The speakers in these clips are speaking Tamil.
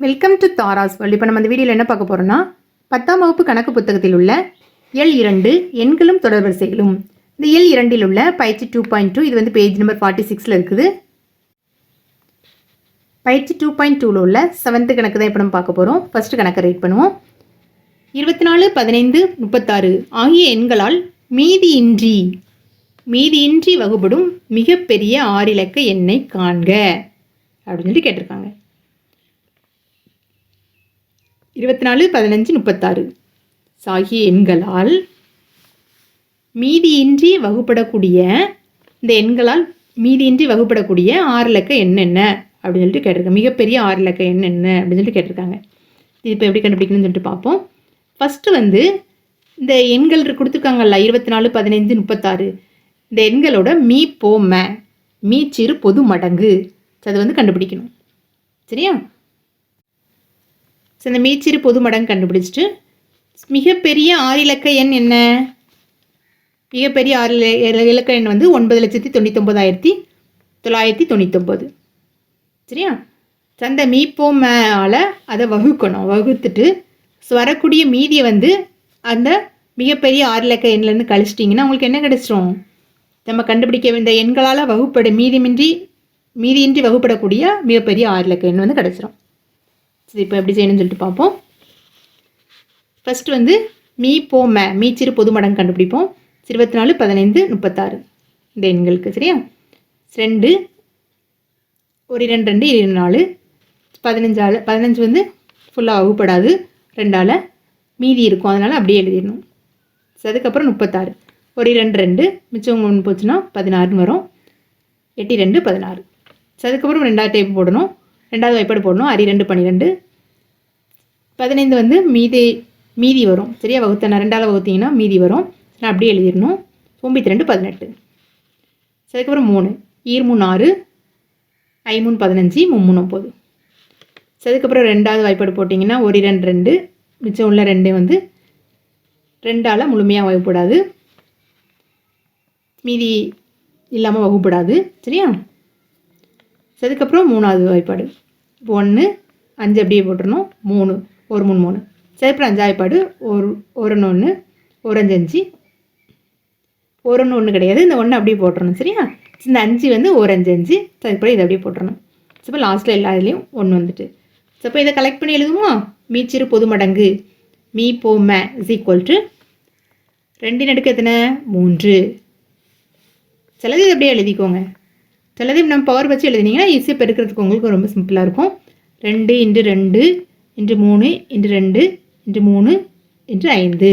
வெல்கம் டு தாராஸ் வேர்ல்டு இப்போ நம்ம இந்த வீடியோவில் என்ன பார்க்க போகிறோம்னா பத்தாம் வகுப்பு கணக்கு புத்தகத்தில் உள்ள எல் இரண்டு எண்களும் தொடர்வரிசைகளும் இந்த எல் இரண்டில் உள்ள பயிற்சி டூ பாயிண்ட் டூ இது வந்து பேஜ் நம்பர் ஃபார்ட்டி சிக்ஸில் இருக்குது. பயிற்சி டூ பாயிண்ட் டூவில் உள்ள செவன்த்து கணக்கு தான் இப்போ நம்ம பார்க்க போகிறோம் ஃபஸ்ட்டு கணக்கை ரைட் பண்ணுவோம். இருபத்தி நாலு பதினைந்து முப்பத்தாறு ஆகிய எண்களால் மீதியின்றி மீதியின்றி வகுபடும் மிகப்பெரிய ஆறிலக்க எண்ணை காண்க. அப்படின்னு சொல்லி கேட்டிருக்காங்க. இருபத்தி நாலு பதினஞ்சு முப்பத்தாறு. சாகிய எண்களால் மீதியின்றி வகுப்படக்கூடிய இந்த எண்களால் மீதியின்றி வகுப்படக்கூடிய ஆறு இலக்க எண் என்ன? அப்படின்னு சொல்லிட்டு கேட்டிருக்காங்க. மிகப்பெரிய ஆறு இலக்க எண் என்ன? அப்படின்னு சொல்லிட்டு கேட்டிருக்காங்க. இது இப்போ எப்படி கண்டுபிடிக்கணும்னு சொல்லிட்டு பார்ப்போம். ஃபஸ்ட்டு வந்து இந்த எண்கள் கொடுத்துருக்காங்கல்ல இருபத்தி நாலு பதினைந்து முப்பத்தாறு. இந்த எண்களோட மீ போ மீ சிறு பொது மடங்கு. அது அதை வந்து கண்டுபிடிக்கணும். சரியா? ஸோ இந்த மீச்சிறு பொது மடங்கு கண்டுபிடிச்சிட்டு மிகப்பெரிய ஆறு இலக்க எண் என்ன? மிகப்பெரிய ஆறு இலக்க எண் வந்து ஒன்பது லட்சத்தி தொண்ணூத்தொம்பதாயிரத்தி தொள்ளாயிரத்தி தொண்ணூத்தொம்பது சரியா? சந்த மீப்போமால் அதை வகுக்கணும். வகுத்துட்டு ஸோ வரக்கூடிய மீதியை வந்து அந்த மிகப்பெரிய ஆறு இலக்க எண்ணிலேருந்து கழிச்சிட்டிங்கன்னா உங்களுக்கு என்ன கிடைச்சிரும்? நம்ம கண்டுபிடிக்க வேண்டிய எண்களால் வகுப்பட மீதிமின்றி மீதியின்றி வகுப்படக்கூடிய மிகப்பெரிய ஆறு இலக்க எண் வந்து கிடச்சிரும். சரி இப்போ எப்படி செய்யணும்னு சொல்லிட்டு பார்ப்போம். ஃபஸ்ட்டு வந்து மீ போ மே மீச்சிறு பொது மடங்கு கண்டுபிடிப்போம். இருபத்தி நாலு பதினைந்து முப்பத்தாறு. இந்த எண்களுக்கு சரியா? ரெண்டு ஒரு இரண்டு ரெண்டு இரு நாலு. பதினஞ்சால் பதினஞ்சு வந்து ஃபுல்லாக வகுப்படாது. ரெண்டால் மீதி இருக்கும். அதனால் அப்படியே எழுதிடணும். ஸோ அதுக்கப்புறம் முப்பத்தாறு. ஒரு இரண்டு ரெண்டு. மிச்சம் ஒன்று போச்சுன்னா பதினாறுன்னு வரும். எட்டு ரெண்டு பதினாறு. ஸோ அதுக்கப்புறம் ரெண்டாவது டைப் போடணும். ரெண்டாவது வைப்பாடு போடணும். அரி ரெண்டு பன்னிரெண்டு. பதினைந்து வந்து மீதி மீதி வரும். சரியா? வகுத்தன ரெண்டாவது வகுத்தீங்கன்னா மீதி வரும். நான் அப்படியே எழுதிடணும். ஒம்பத்தி ரெண்டு பதினெட்டு. சரி, அதுக்கப்புறம் மூணு. ஈர்மூணு ஆறு ஐமூணு பதினஞ்சு மும்மூணு ஒம்பது. சரி, அதுக்கப்புறம் ரெண்டாவது வாய்ப்பாடு போட்டிங்கன்னா ஒரு ரெண்டு ரெண்டு. மிச்சம் உள்ள ரெண்டு வந்து ரெண்டால் முழுமையாக வகுப்படாது. மீதி இல்லாமல் வகுப்படாது. சரியா? சரி, அதுக்கப்புறம் மூணாவது வாய்ப்பாடு. ஒன்று அஞ்சு அப்படியே போட்டுடணும் மூணு. ஒரு மூணு மூணு. சரி அஞ்சாயப்பாடு ஒரு ஒரு ஒன்று ஒரு அஞ்சு. அஞ்சு ஒரு ஒன்று ஒன்று கிடையாது. இந்த ஒன்று அப்படியே போட்டுறணும் சரியா? இந்த அஞ்சு வந்து ஒரு அஞ்சு. அஞ்சு சரி இதை அப்படியே போட்டுறணும். ஸோ இப்போ லாஸ்ட்டில் எல்லா இதுலேயும் ஒன்று வந்துட்டு. ஸோ இப்போ இதை கலெக்ட் பண்ணி எழுதுமா மீச்சிறு பொது மடங்கு. மீ போ ம இஸ் ஈக்குவல் டு ரெண்டின் அடுக்கு எத்தனை? மூன்று. சிலது அப்படியே எழுதிக்கோங்க. சிலது நம்ம பவர் வச்சு எழுதினீங்கன்னா ஈஸியாக பெருக்கிறதுக்கு உங்களுக்கு ரொம்ப சிம்பிளாக இருக்கும். ரெண்டு இன்ட்டு ரெண்டு இன்று மூணு இன்று ரெண்டு இன்று மூணு இன்று ஐந்து.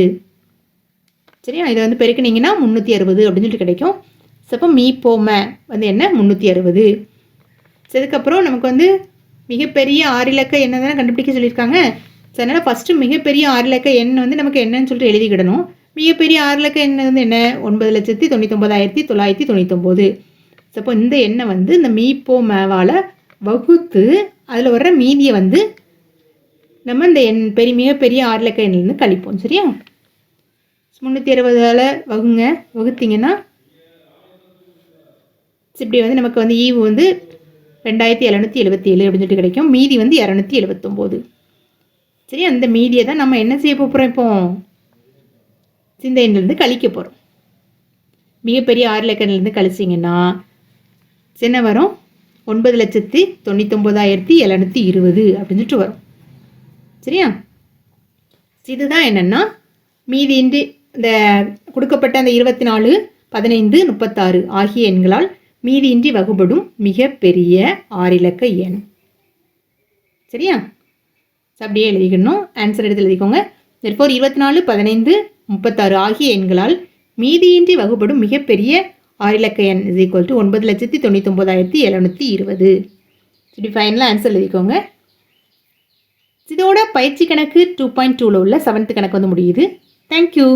சரியா? இதை வந்து பெருக்கினீங்கன்னா முந்நூற்றி அறுபது அப்படின்னு சொல்லிட்டு கிடைக்கும். ஸோ அப்போ மீ போம வந்து என்ன? முந்நூற்றி அறுபது. ஸோ இதுக்கப்புறம் நமக்கு வந்து மிகப்பெரிய ஆறிலக்க இலக்க எண்ணை தானே கண்டுபிடிக்க சொல்லியிருக்காங்க. ஸோ அதனால் ஃபஸ்ட்டு மிகப்பெரிய ஆறிலக்க எண் வந்து நமக்கு என்னன்னு சொல்லிட்டு எழுதிக்கிடணும். மிகப்பெரிய ஆறிலக்க எண் வந்து என்ன? ஒன்பது லட்சத்தி தொண்ணூத்தொம்பதாயிரத்தி தொள்ளாயிரத்தி தொண்ணூத்தொம்போது ஸோ அப்போ இந்த எண்ணை வந்து இந்த மீப்போ மேவால் வகுத்து அதில் வர்ற மீதியை வந்து நம்ம இந்த எண் பெரிய மிகப்பெரிய ஆறு எண்ணிலேருந்து கழிப்போம் சரியா? முந்நூற்றி அறுபதால் வகுங்க வகுத்தீங்கன்னா இப்படி வந்து நமக்கு வந்து ஈவு வந்து ரெண்டாயிரத்தி எழுநூற்றி எழுபத்தி ஏழு அப்படின்னு சொல்லிட்டு கிடைக்கும். மீதி வந்து இரநூத்தி எழுபத்தொம்போது சரி அந்த மீதியை தான் நம்ம என்ன செய்ய போகிறோம் இப்போ? சிந்தையிலேருந்து கழிக்க போகிறோம் மிகப்பெரிய ஆறு இலக்கணிலேருந்து கழிச்சிங்கன்னா சின்ன வரும்? ஒன்பது லட்சத்தி தொண்ணூத்தொம்பதாயிரத்தி எழுநூற்றி இருபது அப்படின்னு சொல்லிட்டு வரும். சரியா? இதுதான் என்னென்னா மீதி இன்றி இந்த கொடுக்கப்பட்ட அந்த இருபத்தி நாலு பதினைந்து முப்பத்தாறு ஆகிய எண்களால் மீதியின்றி வகுபடும் மிகப்பெரிய ஆறிலக்க எண். சரியா? அப்படியே எழுதிக்கணும். ஆன்சர் எடுத்து எழுதிக்கோங்க. தற்போது இருபத்தி நாலு பதினைந்து முப்பத்தாறு ஆகிய எண்களால் மீதியின்றி வகுபடும் மிகப்பெரிய ஆறிலக்க எண் இஸ் ஈக்குவல் டு ஒன்பது லட்சத்தி தொண்ணூத்தொம்பதாயிரத்தி எழுநூற்றி இருபது. இப்படி ஃபைனலாக ஆன்சர் எழுதிக்கோங்க. இதோட பயிற்சி கணக்கு டூ பாயிண்ட் டூவில் உள்ள செவன்த்து கணக்கு வந்து முடியுது. தேங்க்யூ